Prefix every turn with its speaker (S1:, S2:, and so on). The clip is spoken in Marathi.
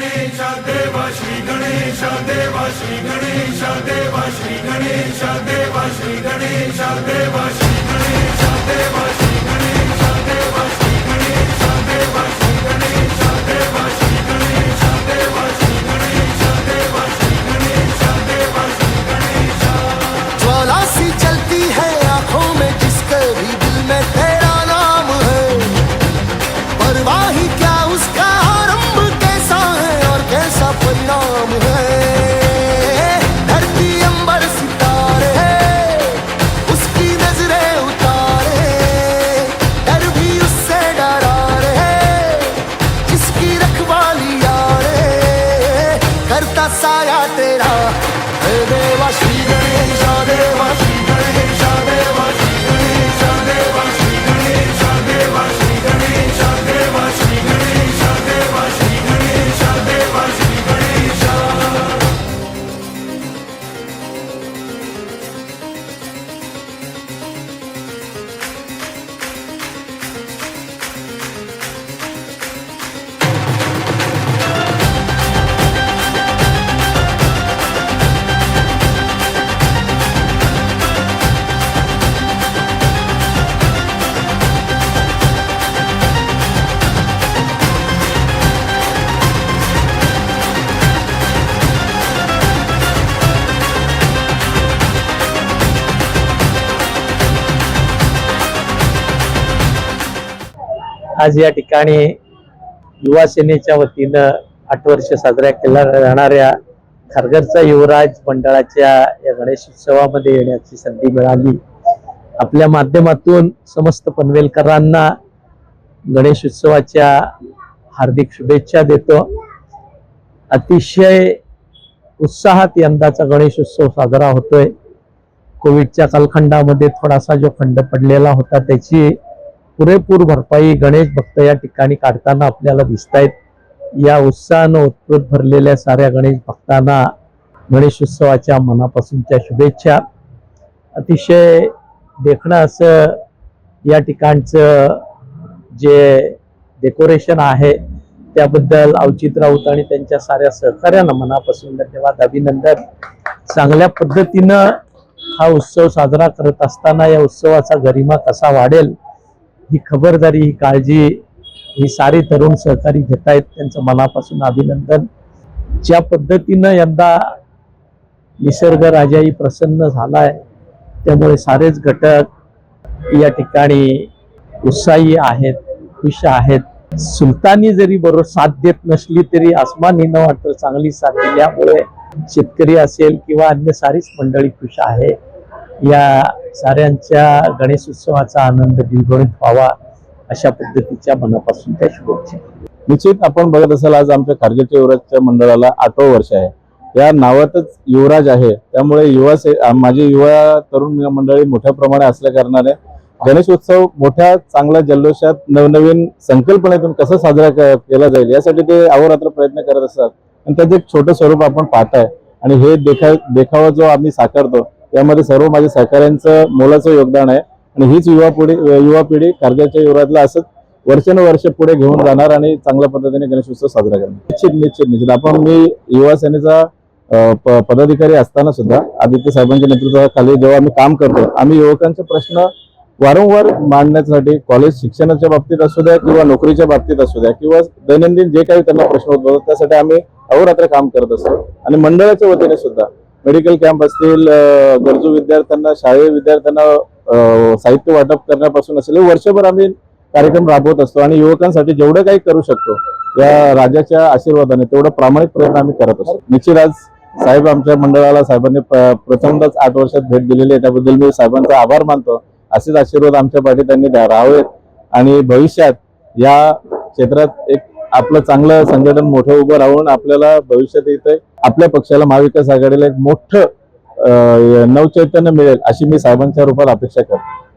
S1: Ganesha Deva Shri Ganesha Deva Shri Ganesha Deva Shri Ganesha Deva Shri Ganesha Deva Shri Ganesha Deva Shri
S2: आज या ठिकाणी युवा सेनेच्या वतीनं आठ वर्ष साजऱ्या केल्या जाणाऱ्या खारघरचा युवराज मंडळाच्या या गणेश उत्सवामध्ये येण्याची संधी मिळाली. आपल्या माध्यमातून समस्त पनवेलकरांना गणेश उत्सवाच्या हार्दिक शुभेच्छा देतो. अतिशय उत्साहात यंदाचा गणेश उत्सव साजरा होतोय. कोविडच्या कालखंडामध्ये थोडासा जो खंड पडलेला होता त्याची पुरेपूर भरपाई गणेश भक्त या ठिकाणी काढताना आपल्याला दिसत आहेत या उत्साहानं उत्कृत भरलेल्या साऱ्या गणेश भक्तांना गणेश उत्सवाच्या मनापासूनच्या शुभेच्छा. अतिशय देखणं असं या ठिकाणचं जे डेकोरेशन आहे त्याबद्दल अवचित राऊत आणि त्यांच्या साऱ्या सहकार्यांना मनापासून धन्यवाद अभिनंदन. चांगल्या पद्धतीनं हा उत्सव साजरा करत असताना या उत्सवाचा गरिमा कसा वाढेल ही खबरदारी ही काळजी ही सारे तरुण सहकारी घेत आहेत त्यांचं मनापासून अभिनंदन. ज्या पद्धतीनं यंदा निसर्ग राजाही प्रसन्न झालाय त्यामुळे सारेच घटक या ठिकाणी उत्साही आहेत खुश आहेत. सुलतानी जरी बरोबर साथ देत नसली तरी आसमानीनं वाटतं चांगली साथ दिल्यामुळे शेतकरी असेल किंवा अन्य सारीच मंडळी खुश आहे. या साऱ्यांच्या गणेश उत्सवाचा आनंद द्विगुणित व्हावा अशा पद्धतीच्या मनापासून त्या शुभेच्छा.
S3: निश्चित आपण बघत असाल आज आमच्या खारगेच्या युवराजच्या मंडळाला आठवं वर्ष आहे. या नावातच युवराज आहे. त्यामुळे युवा से माझी युवा तरुण मंडळी मोठ्या प्रमाणे असल्या कारणाने गणेशोत्सव मोठ्या चांगल्या जल्लोषात नवनवीन संकल्पनेतून कसा साजरा केला जाईल यासाठी ते अहोरात्र प्रयत्न करत असतात. आणि त्याचं एक छोटं स्वरूप आपण पाहताय. आणि हे देखा देखावा जो आम्ही साकारतो यामध्ये सर्व माझ्या सहकाऱ्यांचं मोलाचं योगदान आहे. आणि हीच युवा पिढी युवा पिढी कारगिलच्या युवरातला असंच वर्षानुवर्ष पुढे घेऊन जाणार आणि चांगल्या पद्धतीने गणेशोत्सव साजरा करणार. निश्चित निश्चित निश्चित. आपण मी युवा सेनेचा पदाधिकारी असताना सुद्धा आदित्य साहेबांच्या नेतृत्वाखाली जेव्हा आम्ही काम करतो आम्ही युवकांचे प्रश्न वारंवार मांडण्यासाठी कॉलेज शिक्षणाच्या बाबतीत असू द्या किंवा नोकरीच्या बाबतीत असू द्या किंवा दैनंदिन जे काही त्यांना प्रश्न उद्भवतात त्यासाठी आम्ही अहोरात्र काम करत असतो. आणि मंडळाच्या वतीने सुद्धा मेडिकल कॅम्प असतील गरजू विद्यार्थ्यांना शालेय विद्यार्थ्यांना साहित्य वाटप करण्यापासून असेल वर्षभर आम्ही कार्यक्रम राबवत असतो आणि युवकांसाठी जेवढं काही करू शकतो या राजाच्या आशीर्वादाने तेवढं प्रामाणिक प्रयत्न आम्ही करत असतो. निश्चित आज साहेब आमच्या मंडळाला साहेबांनी प- आठ वर्षात भेट दिलेली आहे त्याबद्दल मी साहेबांचा आभार मानतो. असेच आशीर्वाद आमच्या पाठी त्यांनी राहावेत आणि भविष्यात या क्षेत्रात एक आपलं चांगलं संघटन मोठं उभं राहून आपल्याला भविष्यात इथे आपल्या पक्षाला महाविकास आघाडीला एक मोठं नवचैतन्य मिळेल अशी मी साहेबांच्या रूपात अपेक्षा करतो.